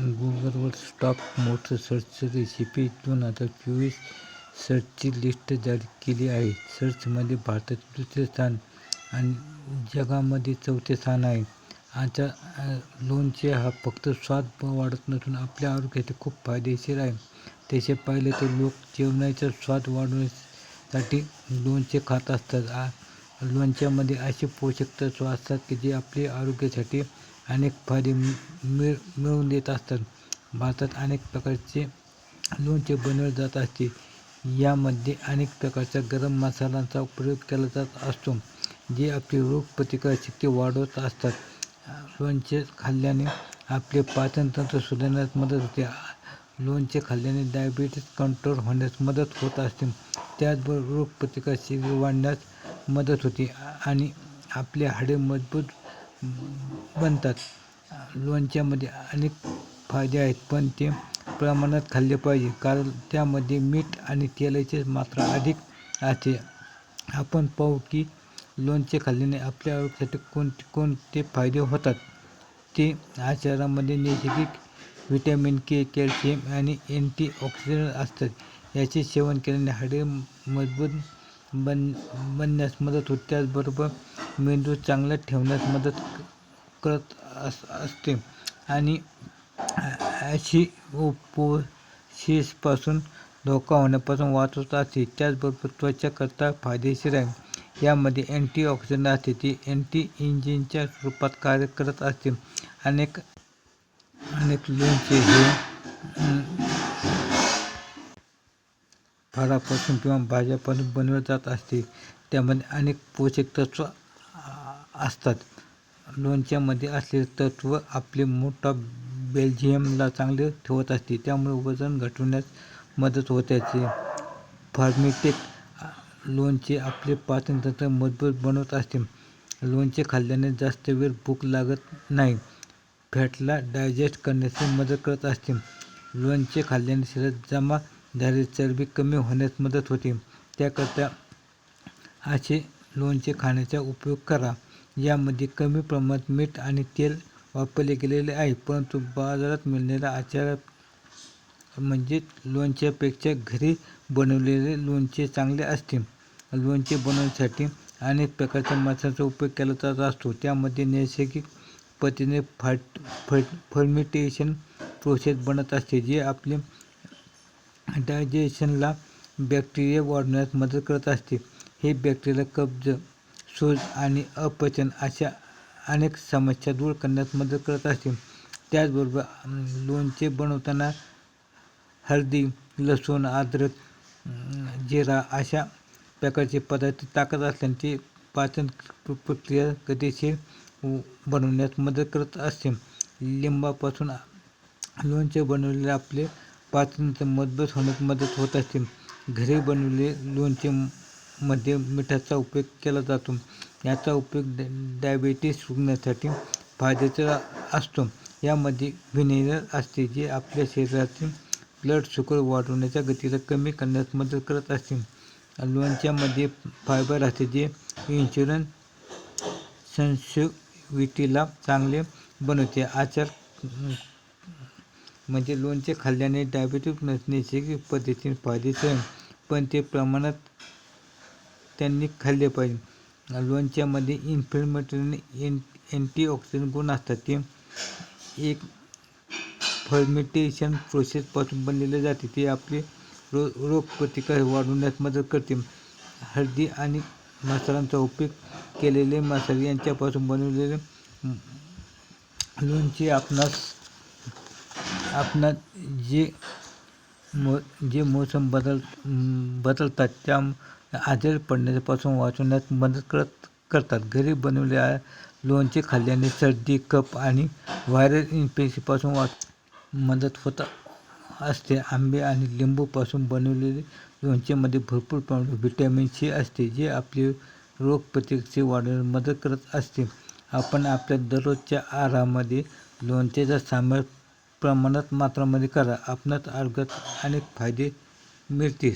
गुगलवर stock motor search recipe दोन हजार चोवीस सर्चची लिस्ट जारी केली आहे. सर्चमध्ये भारतात दुसरे स्थान आणि जगामध्ये चौथे स्थान आहे. आजच्या लोणचे हा फक्त स्वाद वाढत नसून आपल्या आरोग्यासाठी खूप फायदेशीर आहे. तसे पाहिले तर लोक जेवणाचा स्वाद वाढवण्यासाठी लोणचे खात असतात. आ लोणच्यामध्ये असे पोषक तत्व असतात की जे आपल्या आरोग्यासाठी अनेक फायदे मिळ मिळवून देत असतात. भारतात अनेक प्रकारचे लोणचे बनवले जात असते. यामध्ये अनेक प्रकारच्या गरम मसाल्यांचा प्रयोग केला जात असतो जे आपली रोगप्रतिकारशक्ती वाढवत असतात. लोणचे खाल्ल्याने आपले पाचनतंत्र सुधारण्यास मदत होते. लोणचे खाल्ल्याने डायबिटीज कंट्रोल होण्यास मदत होत असते. त्याचबरोबर रोगप्रतिकारशक्ती वाढण्यास मदत होते आणि आपले हाडे मजबूत बनतात. लोणच्यामध्ये अनेक फायदे आहेत पण ते प्रमाणात खाल्ले पाहिजे कारण त्यामध्ये मीठ आणि तेलाची मात्रा अधिक असते आपण पाहू की लोणचे खाल्ल्याने आपल्या आरोग्यासाठी कोणते कोणते फायदे होतात? ते आचारामध्ये नैसर्गिक व्हिटॅमिन के कॅल्शियम आणि अँटीऑक्सिडंट असतात. याचे सेवन केल्याने हाडे मजबूत बन बनण्यास मदत होते. त्याचबरोबर मेंदू चांगला ठेवण्यास मदत करत अस असते. आणि अशी ॲसिडोसिसपासून धोका होण्यापासून वाचवत असते. त्याचबरोबर त्वचाकरता फायदेशीर आहे. यामध्ये अँटीऑक्सिडंट असते. ती अँटी इंजिनच्या रूपात कार्य करत असते. अनेक अनेक लोणचे हे फळापासून किंवा भाज्यापासून बनवल्या जात असते. त्यामध्ये अनेक पोषक तत्व असतात. लोणच्यामध्ये असलेले तत्व आपले मोठा बेल्जियमला चांगले ठेवत असते. त्यामुळे वजन घटवण्यास मदत होते फर्मेंटेड लोणचे आपले पाचनतंत्र मजबूत बनवत असते. लोणचे खाल्ल्याने जास्त वेळ भूक लागत नाही. फॅटला डायजेस्ट करण्यास मदत करत असते. लोणचे खाल्ल्याने शरीरात जमा झालेली चरबी कमी होण्यास मदत होते. त्याकरता असे लोणचे खाण्याचा उपयोग करा. यामध्ये कमी प्रमाणात मीठ आणि तेल वापरले गेलेले आहे परंतु बाजारात मिळणाऱ्या आचार म्हणजे लोणच्यापेक्षा घरी बनवलेले लोणचे चांगले असते. लोणचे बनवण्यासाठी अनेक प्रकारच्या मसाल्याचा उपयोग केला जात असतो. त्यामध्ये नैसर्गिक पद्धतीने फाट फ फर्मिटेशन प्रोसेस बनत असते जे आपले डायजेशनला बॅक्टेरिया वाढवण्यास मदत करत असते. हे बॅक्टेरिया कब्ज सूज आणि अपचन अशा अनेक समस्या दूर करण्यास मदत करत असते. त्याचबरोबर लोणचे बनवताना हळदी लसूण अद्रक जिरा अशा प्रकारचे पदार्थ टाकत असल्याने ते पाचन प्रक्रिया गतिशील बनवण्यास मदत करत असते. लिंबापासून लोणचे बनवलेले आपले पाचनचं मजबूत होण्यास मदत होत असते. घरी बनवलेले लोणचे मध्ये मिठाचा उपयोग केला जातो. याचा उपयोग डायबेटीस रुग्णासाठी फायद्याचा असतो. यामध्ये व्हिनेगर असते जे आपल्या शरीरातील ब्लड शुगर वाढवण्याच्या गतीला कमी करण्यास मदत करत असते. लोणच्यामध्ये फायबर असते जे इन्शुरन्स सेन्सिटिव्हिटीला चांगले बनवते. आचार म्हणजे लोणचे खाल्ल्याने डायबिटीस नैसर्गिक पद्धतीने फायदेशीर पण ते प्रमाणात त्यांनी खाल्ले पाहिजे. लोणच्यामध्ये इन्फ्लेमेटरी अँटीऑक्सिडंट गुण असतात. ते एक फर्मेंटेशन प्रोसेसपासून बनलेले जाते. ते आपले रो रोगप्रतिकार वाढवण्यास मदत करते. हळदी आणि मसाल्यांचा उपयोग केलेले मसाले यांच्यापासून बनवलेले लोणचे आपणास आपणा जे मो जे मोसम बदल बदलतात त्या आजारी पडण्यापासून वाचवण्यास मदत करत करतात. घरी बनवलेल्या लोणचे खाल्ल्याने सर्दी कप आणि व्हायरल इन्फेक्शनपासून वाच मदत होत असते. आंबे आणि लिंबूपासून बनवलेले लोणचेमध्ये भरपूर प्रमाणात व्हिटॅमिन सी असते जे आपले रोगप्रतिकारशक्ती वाढवण्यास मदत करत असते. आपण आपल्या दररोजच्या आहारामध्ये लोणच्याचा समावेश प्रमाणात मात्रामध्ये करा. आपणास आरोग्यात अनेक फायदे मिळतील.